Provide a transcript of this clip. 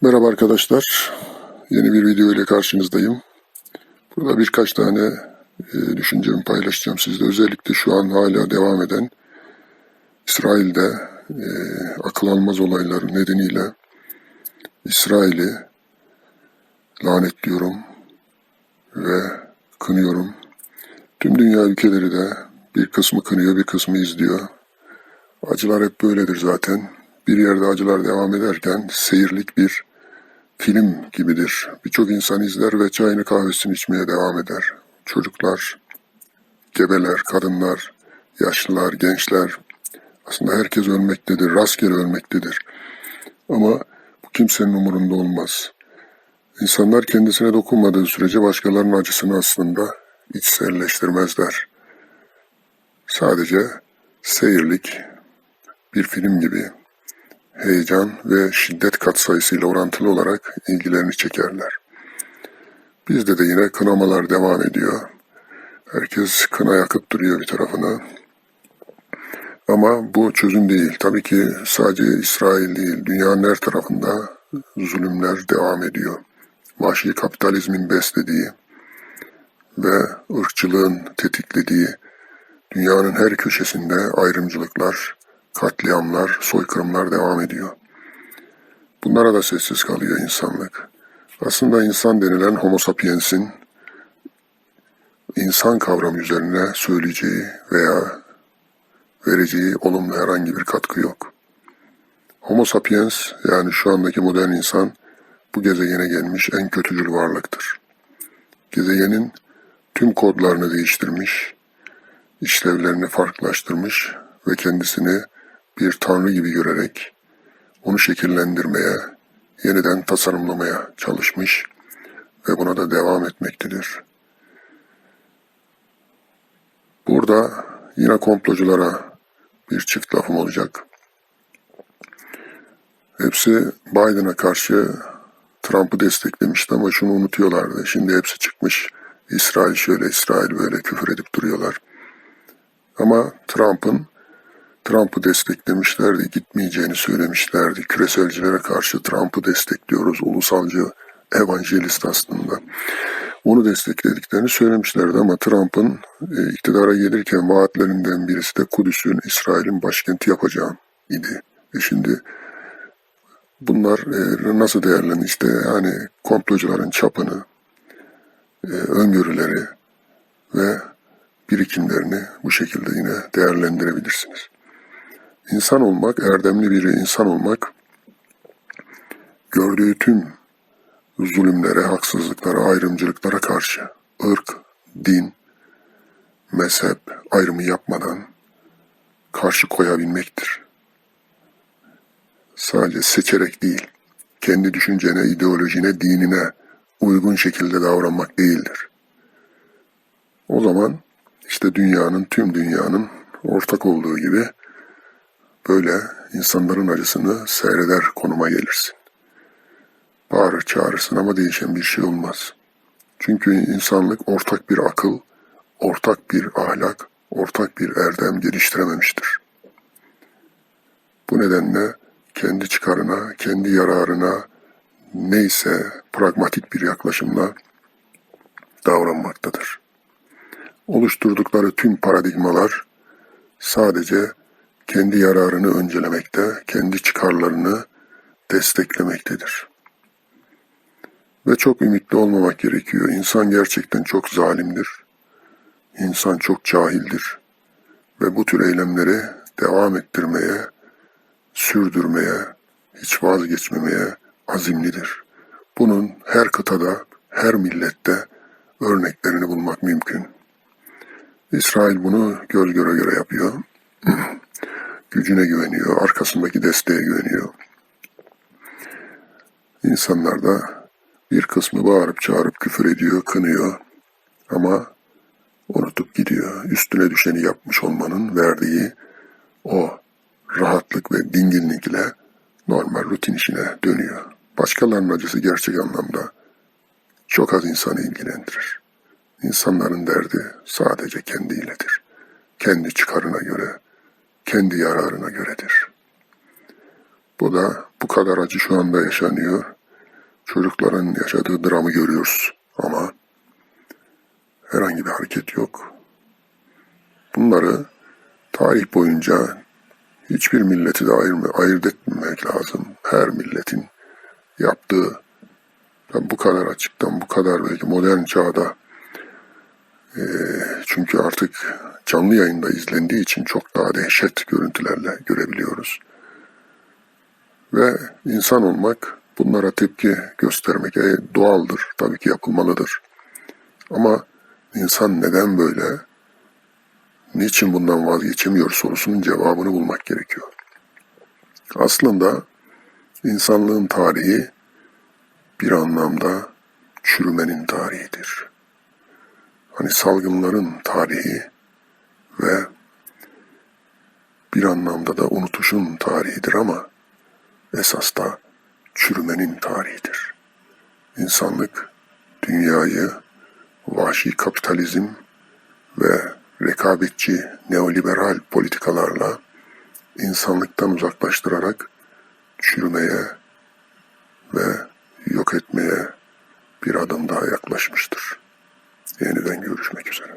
Merhaba arkadaşlar. Yeni bir video ile karşınızdayım. Burada birkaç tane e, düşüncemi paylaşacağım sizle. Özellikle şu an hala devam eden İsrail'de e, akıl almaz olaylar nedeniyle İsrail'i lanetliyorum ve kınıyorum. Tüm dünya ülkeleri de bir kısmı kınıyor, bir kısmı izliyor. Acılar hep böyledir zaten. Bir yerde acılar devam ederken seyirlik bir film gibidir. Birçok insan izler ve çayını kahvesini içmeye devam eder. Çocuklar, gebeler, kadınlar, yaşlılar, gençler. Aslında herkes ölmektedir, rastgele ölmektedir. Ama bu kimsenin umurunda olmaz. İnsanlar kendisine dokunmadığı sürece başkalarının acısını aslında içselleştirmezler. Sadece seyirlik bir film gibi heyecan ve şiddet katsayısıyla orantılı olarak ilgilerini çekerler. Bizde de yine kınamalar devam ediyor. Herkes kına yakıp duruyor bir tarafına. Ama bu çözüm değil. Tabii ki sadece İsrail değil, dünyanın her tarafında zulümler devam ediyor. Vahşi kapitalizmin beslediği ve ırkçılığın tetiklediği dünyanın her köşesinde ayrımcılıklar, katliamlar, soykırımlar devam ediyor. Bunlara da sessiz kalıyor insanlık. Aslında insan denilen homo sapiens'in insan kavramı üzerine söyleyeceği veya vereceği olumlu herhangi bir katkı yok. Homo sapiens yani şu andaki modern insan bu gezegene gelmiş en kötücül varlıktır. Gezegenin tüm kodlarını değiştirmiş, işlevlerini farklılaştırmış ve kendisini bir tanrı gibi görerek onu şekillendirmeye, yeniden tasarımlamaya çalışmış ve buna da devam etmektedir. Burada yine komploculara bir çift lafım olacak. Hepsi Biden'a karşı Trump'ı desteklemişti ama şunu unutuyorlardı. Şimdi hepsi çıkmış İsrail şöyle, İsrail böyle küfür edip duruyorlar. Ama Trump'ın Trump'ı desteklemişlerdi, gitmeyeceğini söylemişlerdi. Küreselcilere karşı Trump'ı destekliyoruz, ulusalcı evangelist aslında. Onu desteklediklerini söylemişlerdi ama Trump'ın e, iktidara gelirken vaatlerinden birisi de Kudüs'ün İsrail'in başkenti yapacağım idi. E şimdi bunlar e, nasıl değerlendi işte yani komplocuların çapını, e, öngörüleri ve birikimlerini bu şekilde yine değerlendirebilirsiniz. İnsan olmak, erdemli bir insan olmak, gördüğü tüm zulümlere, haksızlıklara, ayrımcılıklara karşı ırk, din, mezhep ayrımı yapmadan karşı koyabilmektir. Sadece seçerek değil, kendi düşüncene, ideolojine, dinine uygun şekilde davranmak değildir. O zaman işte dünyanın, tüm dünyanın ortak olduğu gibi böyle insanların acısını seyreder konuma gelirsin. Bağırır çağırırsın ama değişen bir şey olmaz. Çünkü insanlık ortak bir akıl, ortak bir ahlak, ortak bir erdem geliştirememiştir. Bu nedenle kendi çıkarına, kendi yararına neyse pragmatik bir yaklaşımla davranmaktadır. Oluşturdukları tüm paradigmalar sadece kendi yararını öncelemekte, kendi çıkarlarını desteklemektedir. Ve çok ümitli olmamak gerekiyor. İnsan gerçekten çok zalimdir. İnsan çok cahildir. Ve bu tür eylemleri devam ettirmeye, sürdürmeye, hiç vazgeçmemeye azimlidir. Bunun her kıtada, her millette örneklerini bulmak mümkün. İsrail bunu göz göre göre yapıyor. Gücüne güveniyor, arkasındaki desteğe güveniyor. İnsanlar da bir kısmı bağırıp çağırıp küfür ediyor, kınıyor. Ama unutup gidiyor. Üstüne düşeni yapmış olmanın verdiği o rahatlık ve dinginlikle normal rutin işine dönüyor. Başkalarının acısı gerçek anlamda çok az insanı ilgilendirir. İnsanların derdi sadece kendiyledir. Kendi çıkarına göre, kendi yararına göredir. Bu da bu kadar acı şu anda yaşanıyor çocukların yaşadığı dramı görüyoruz ama herhangi bir hareket yok. Bunları tarih boyunca hiçbir milleti de ayırt etmemek lazım. Her milletin yaptığı ben bu kadar açıktan bu kadar belki modern çağda eee, çünkü artık canlı yayında izlendiği için çok daha dehşet görüntülerle görebiliyoruz. Ve insan olmak bunlara tepki göstermek e, doğaldır. Tabii ki yapılmalıdır. Ama insan neden böyle, niçin bundan vazgeçemiyor sorusunun cevabını bulmak gerekiyor. Aslında insanlığın tarihi bir anlamda çürümenin tarihidir. Hani salgınların tarihi ve bir anlamda da unutuşun tarihidir ama esas da çürümenin tarihidir. İnsanlık dünyayı vahşi kapitalizm ve rekabetçi neoliberal politikalarla insanlıktan uzaklaştırarak çürümeye ve yok etmeye bir adım daha yaklaşmıştır. Yeniden görüşmek üzere.